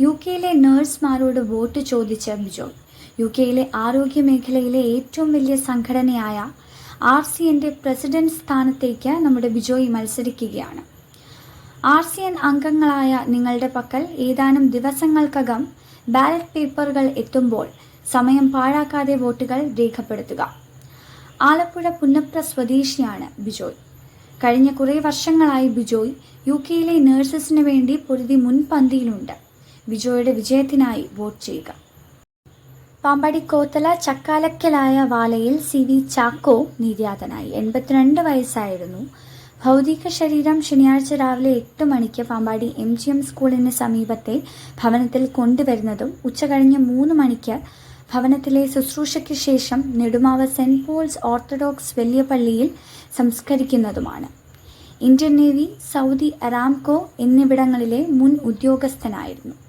U കെയിലെ നഴ്സുമാരോട് vote ചോദിച്ച Bijoy. U കെയിലെ ആരോഗ്യ മേഖലയിലെ ഏറ്റവും വലിയ സംഘടനയായ ആർ സി എന്റെ പ്രസിഡന്റ് സ്ഥാനത്തേക്ക് നമ്മുടെ ബിജോയ് മത്സരിക്കുകയാണ്. ആർ സി എൻ അംഗങ്ങളായ നിങ്ങളുടെ പക്കൽ ഏതാനും ദിവസങ്ങൾക്കകം ബാലറ്റ് പേപ്പറുകൾ എത്തുമ്പോൾ സമയം പാഴാക്കാതെ വോട്ടുകൾ രേഖപ്പെടുത്തുക. ആലപ്പുഴ പുന്നപ്ര സ്വദേശിയാണ് ബിജോയ്. കഴിഞ്ഞ കുറേ വർഷങ്ങളായി ബിജോയ് യു കെയിലെ നഴ്സസിന് വേണ്ടി പൊരുതി മുൻപന്തിയിലുണ്ട്. ബിജോയുടെ വിജയത്തിനായി വോട്ട് ചെയ്യുക. പാമ്പാടി കോത്തല ചക്കാലക്കലായ വാലയിൽ സി വി ചാക്കോ നിര്യാതനായി. എൺപത്തിരണ്ട് വയസ്സായിരുന്നു. ഭൗതിക ശരീരം ശനിയാഴ്ച രാവിലെ എട്ട് മണിക്ക് പാമ്പാടി എം ജി എം സ്കൂളിന് സമീപത്തെ ഭവനത്തിൽ കൊണ്ടുവരുന്നതും ഉച്ചകഴിഞ്ഞ് മൂന്ന് മണിക്ക് ഭവനത്തിലെ ശുശ്രൂഷയ്ക്ക് ശേഷം നെടുമാവ് സെന്റ് പോൾസ് ഓർത്തഡോക്സ് വലിയ പള്ളിയിൽ സംസ്കരിക്കുന്നതുമാണ്. ഇന്ത്യൻ നേവി സൗദി അറാംകോ എന്നിവിടങ്ങളിലെ മുൻ ഉദ്യോഗസ്ഥനായിരുന്നു.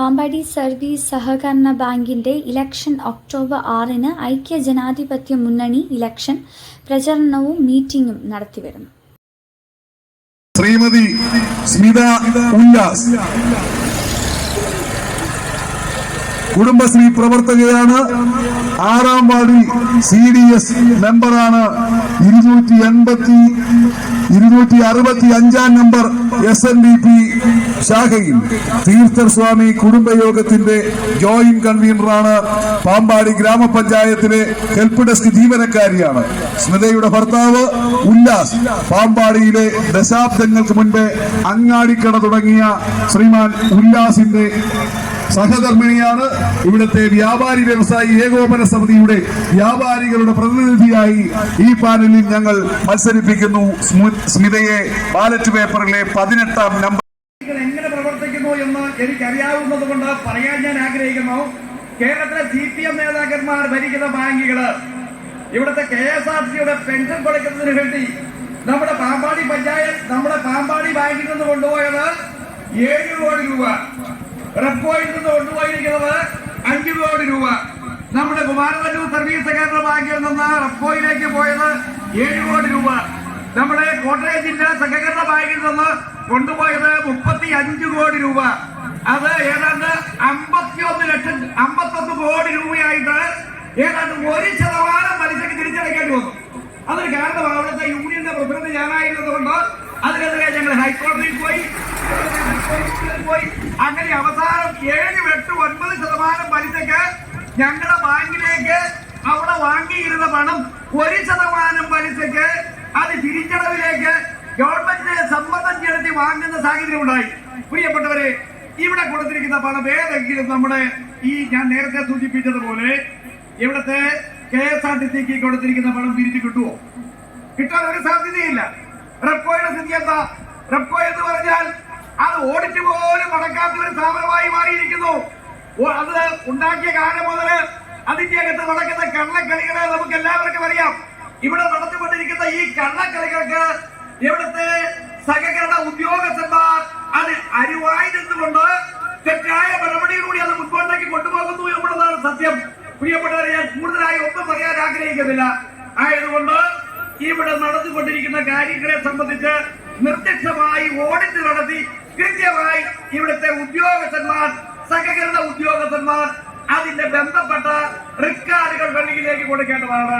പാമ്പാടി സർവീസ് സഹകരണ ബാങ്കിന്റെ ഇലക്ഷൻ ഒക്ടോബർ ആറിന് ഐക്യ ജനാധിപത്യ മുന്നണി ഇലക്ഷൻ പ്രചരണവും മീറ്റിംഗും നടത്തിവരുന്നു. ശ്രീമതി സ്മിത ഉല്ലാസ്. കുടുംബശ്രീ പ്രവർത്തകയാണ് ആറാം വാർഡിൽ സി ഡി എസ് മെമ്പറാണ് ഇരുന്നൂറ്റി എൺപത്തി ഇരുന്നൂറ്റി അറുപത്തി അഞ്ചാം number S N D P ശാഖയിൽ. തീർത്ഥർ സ്വാമി കുടുംബയോഗത്തിന്റെ ജോയിന്റ് കൺവീനറാണ് പാമ്പാടി ഗ്രാമപഞ്ചായത്തിലെ ഹെൽപ്പ് ഡെസ്ക് ജീവനക്കാരിയാണ്. സ്മിതയുടെ ഭർത്താവ് ഉല്ലാസ് പാമ്പാടിയിലെ ദശാബ്ദങ്ങൾക്ക് മുൻപേ അങ്ങാടിക്കട തുടങ്ങിയ ശ്രീമാൻ ഉല്ലാസിന്റെ സഹധർമ്മിണിയാണ് ഇവിടുത്തെ വ്യാപാരി വ്യവസായി ഏകോപന സമിതിയുടെ വ്യാപാരികളുടെ പ്രതിനിധിയായി ഈ പാനലിൽ ഞങ്ങൾ മത്സരിപ്പിക്കുന്നു. സ്മിതയെ ബാലറ്റ് പേപ്പറിലെ പതിനെട്ടാം നമ്പർ എങ്ങനെ പ്രവർത്തിക്കുന്നു എന്ന് എനിക്കറിയാവുന്നത് കൊണ്ട് പറയാൻ ഞാൻ ആഗ്രഹിക്കുന്നു. കേരളത്തിലെ സി പി എം നേതാക്കന്മാർ ഭരിക്കുന്ന ബാങ്കുകൾ ഇവിടുത്തെ കെ എസ് ആർ സിയുടെ പെൻഷൻ കൊടുക്കുന്നതിന് വേണ്ടി നമ്മുടെ പാമ്പാടി പഞ്ചായത്ത് നമ്മുടെ പാമ്പാടി ബാങ്കിൽ നിന്ന് കൊണ്ടുപോയത് ഏഴ് കോടി രൂപ. റെപ്പോയിൽ നിന്ന് കൊണ്ടുപോയിരിക്കുന്നത് അഞ്ച് കോടി രൂപ. നമ്മുടെ കുമാരനല്ലൂർ സർവീസ് സഹകരണ ബാങ്കിൽ നിന്ന് റെപ്പോയിലേക്ക് പോയത് ഏഴ് കോടി രൂപ. നമ്മുടെ കോട്ടയം ജില്ലാ സഹകരണ ബാങ്കിൽ നിന്ന് കൊണ്ടുപോയത് മുപ്പത്തി അഞ്ച് കോടി രൂപ. അത് ഏതാണ്ട് അമ്പത്തിയൊന്ന് ലക്ഷം അമ്പത്തൊന്ന് കോടി രൂപയായിട്ട് ഏതാണ്ട് ഒരു ശതമാനം പലിശക്ക് തിരിച്ചടയ്ക്കേണ്ടി വന്നു. അതിന് കാരണം അവിടുത്തെ യൂണിയന്റെ പ്രസിഡന്റ് ഞാനായിരുന്നതുകൊണ്ട് അതിനെതിരെ ഞങ്ങൾ ഹൈക്കോടതിയിൽ പോയി. പോയി. അങ്ങനെ അവസാനം ഏഴ് എട്ട് ഒൻപത് ശതമാനം പലിശക്ക് ഞങ്ങളുടെ ബാങ്കിലേക്ക് അവിടെ വാങ്ങിയിരുന്ന പണം ഒരു ശതമാനം പലിശക്ക് അത് തിരിച്ചടവിലേക്ക് ഗവൺമെന്റിനെ സമ്മതം ചെലുത്തി വാങ്ങുന്ന സാഹചര്യം ഉണ്ടായി. പ്രിയപ്പെട്ടവരെ ഇവിടെ കൊടുത്തിരിക്കുന്ന പണം ഏതെങ്കിലും നമ്മുടെ ഈ ഞാൻ നേരത്തെ സൂചിപ്പിച്ചതുപോലെ ഇവിടുത്തെ കെ എസ് ആർ ടി സിക്ക് കൊടുത്തിരിക്കുന്ന പണം തിരിച്ചു കിട്ടുമോ കിട്ടാൻ ഒരു സാധ്യതയില്ല. റെപ്പോയുടെ സ്ഥിതി എന്താ? റെപ്പോ എന്ന് പറഞ്ഞാൽ അത് ഓടിച്ചു പോലും നടക്കാത്ത ഒരു സ്ഥാപനമായി മാറിയിരിക്കുന്നു. അത് ഉണ്ടാക്കിയ കാലം മുതൽ അതിന്റെ അകത്ത് നടക്കുന്ന കള്ളക്കളികളെ നമുക്ക് എല്ലാവർക്കും അറിയാം. ഇവിടെ നടത്തിക്കൊണ്ടിരിക്കുന്ന ഈ കള്ളക്കളികൾക്ക് ഇവിടുത്തെ സഹകരണ ഉദ്യോഗസ്ഥന്മാർ അത് അരുവായി നിന്നുകൊണ്ട് തെറ്റായ നടപടിയിലൂടെ അത് മുൻപോട്ടേക്ക് കൊണ്ടുപോകുന്നു എന്നുള്ളതാണ് സത്യം. പ്രിയപ്പെട്ടവരെ ഞാൻ കൂടുതലായി ഒന്നും പറയാൻ ആഗ്രഹിക്കുന്നില്ല. ആയതുകൊണ്ട് ഇവിടെ നടന്നുകൊണ്ടിരിക്കുന്ന കാര്യങ്ങളെ സംബന്ധിച്ച് നിർദ്ദിഷ്ടമായി ഓഡിറ്റ് നടത്തി കൃത്യമായി ഇവിടുത്തെ ഉദ്യോഗസ്ഥന്മാർ സഹകരണ ഉദ്യോഗസ്ഥന്മാർ അതിന്റെ ബന്ധപ്പെട്ട റിക്കാർഡുകൾ വെളിയിലേക്ക് കൊടുക്കേണ്ടതാണ്.